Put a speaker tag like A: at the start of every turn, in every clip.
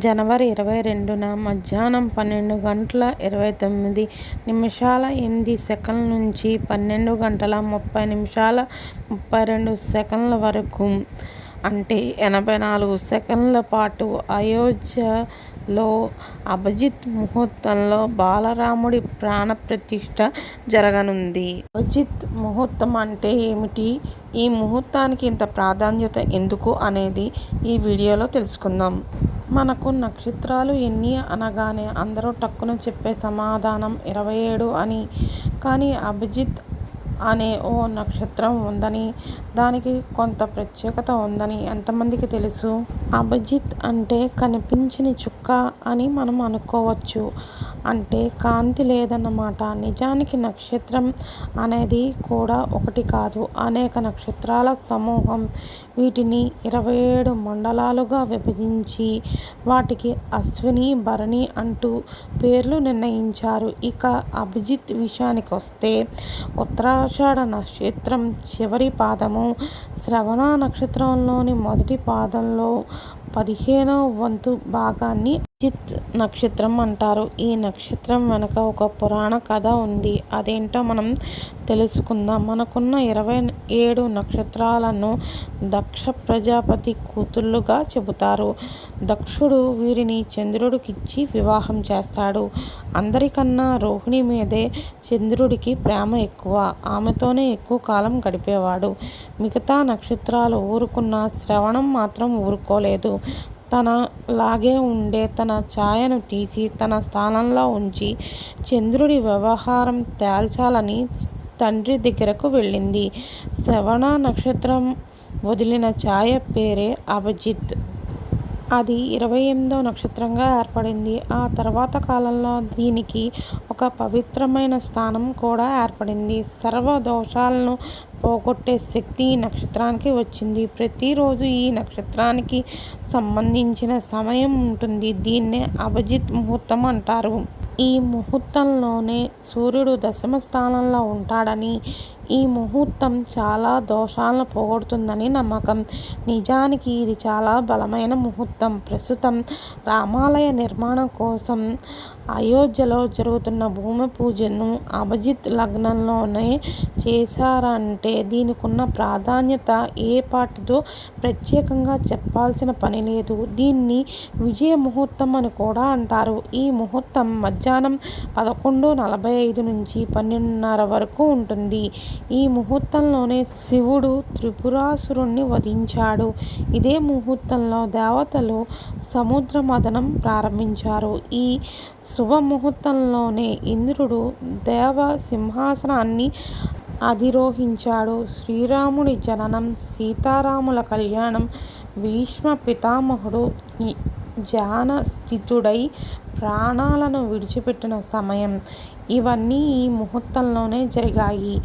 A: జనవరి ఇరవై రెండున మధ్యాహ్నం పన్నెండు గంటల ఇరవై తొమ్మిది నిమిషాల ఎనిమిది సెకండ్ల నుంచి పన్నెండు గంటల ముప్పై నిమిషాల ముప్పై రెండు సెకన్ల వరకు అంటే ఎనభై నాలుగు సెకన్ల పాటు అయోధ్యలో అభిజిత్ ముహూర్తంలో బాలరాముడి ప్రాణప్రతిష్ఠ జరగనుంది. అభిజిత్ ముహూర్తం అంటే ఏమిటి? ఈ ముహూర్తానికి ఇంత ప్రాధాన్యత ఎందుకు అనేది ఈ వీడియోలో తెలుసుకుందాం. మనకు నక్షత్రాలు ఎన్ని అనగానే అందరూ టక్కున చెప్పే సమాధానం ఇరవై ఏడు అని. కానీ అభిజిత్ అనే ఓ నక్షత్రం ఉందని దానికి కొంత ప్రత్యేకత ఉందని ఎంతమందికి తెలుసు? అభిజిత్ అంటే కనిపించని చుక్క అని మనం అనుకోవచ్చు. అంటే కాంతి లేదన్నమాట. నిజానికి నక్షత్రం అనేది కూడా ఒకటి కాదు. అనేక నక్షత్రాల సమూహం వీటిని ఇరవై ఏడు మండలాలుగా విభజించి వాటికి అశ్విని భరణి అంటూ పేర్లు నిర్ణయించారు. ఇక అభిజిత్ విషయానికి వస్తే ఉత్తరా ఆషాఢ నక్షత్రం చివరి పాదము శ్రవణ నక్షత్రంలోని మొదటి పాదంలో పదిహేనవ వంతు భాగాన్ని అజిత్ నక్షత్రం అంటారు. ఈ నక్షత్రం వెనక ఒక పురాణ కథ ఉంది. అదేంటో మనం తెలుసుకుందాం. మనకున్న ఇరవై ఏడు నక్షత్రాలను దక్ష ప్రజాపతి కూతుళ్ళుగా చెబుతారు. దక్షుడు వీరిని చంద్రుడికిచ్చి వివాహం చేస్తాడు. అందరికన్నా రోహిణి మీదే చంద్రుడికి ప్రేమ ఎక్కువ. ఆమెతోనే ఎక్కువ కాలం గడిపేవాడు. మిగతా నక్షత్రాలు ఊరుకున్న శ్రవణం మాత్రం ఊరుకోలేదు. తనలాగే ఉండే తన ఛాయను తీసి తన స్థానంలో ఉంచి చంద్రుడి వ్యవహారం తేల్చాలని తండ్రి దగ్గరకు వెళ్ళింది. శ్రవణ నక్షత్రం వదిలిన ఛాయ పేరే అభిజిత్. అది ఇరవై ఎనిమిదో నక్షత్రంగా ఏర్పడింది. ఆ తర్వాత కాలంలో దీనికి ఒక పవిత్రమైన స్థానం కూడా ఏర్పడింది. సర్వ దోషాలను పోగొట్టే శక్తి ఈ నక్షత్రానికి వచ్చింది. ప్రతిరోజు ఈ నక్షత్రానికి సంబంధించిన సమయం ఉంటుంది. దీన్నే అభిజిత్ ముహూర్తం అంటారు. ఈ ముహూర్తంలోనే సూర్యుడు దశమ స్థానంలో ఉంటాడని ఈ ముహూర్తం చాలా దోషాలను పోగొడుతుందని నమ్మకం. నిజానికి ఇది చాలా బలమైన ముహూర్తం. ప్రస్తుతం రామాలయ నిర్మాణం కోసం అయోధ్యలో జరుగుతున్న భూమి పూజను అభిజిత్ లగ్నంలోనే చేశారంటే దీనికున్న ప్రాధాన్యత ఏ పాటితో ప్రత్యేకంగా చెప్పాల్సిన పని లేదు. దీన్ని విజయ ముహూర్తం అని కూడా అంటారు. ఈ ముహూర్తం మధ్యాహ్నం పదకొండు నలభై ఐదు నుంచి పన్నెండున్నర వరకు ఉంటుంది. ఈ ముహూర్తంలోనే శివుడు త్రిపురాసురుణ్ణి వధించాడు. ఇదే ముహూర్తంలో దేవతలు సముద్ర మదనం ప్రారంభించారు. ఈ శుభ ముహూర్తంలోనే ఇంద్రుడు దేవ సింహాసనాన్ని అధిరోహించాడు. శ్రీరాముడి జననం సీతారాముల కళ్యాణం భీష్మ పితామహుడు ధ్యానస్థితుడై ప్రాణాలను విడిచిపెట్టిన సమయం. ఇవన్నీ ఈ ముహూర్తంలోనే జరిగాయి.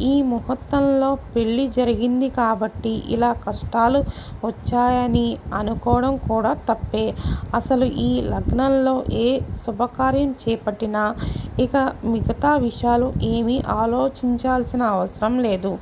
A: ఈ ముహూర్తంలో పెళ్ళి జరిగింది కాబట్టి ఇలా కష్టాలు వచ్చాయని అనుకోవడం కూడా తప్పే. అసలు ఈ లగ్నంలో ఏ శుభకార్యం చేపట్టినా ఇక మిగతా విషయాలు ఏమీ ఆలోచించాల్సిన అవసరం లేదు.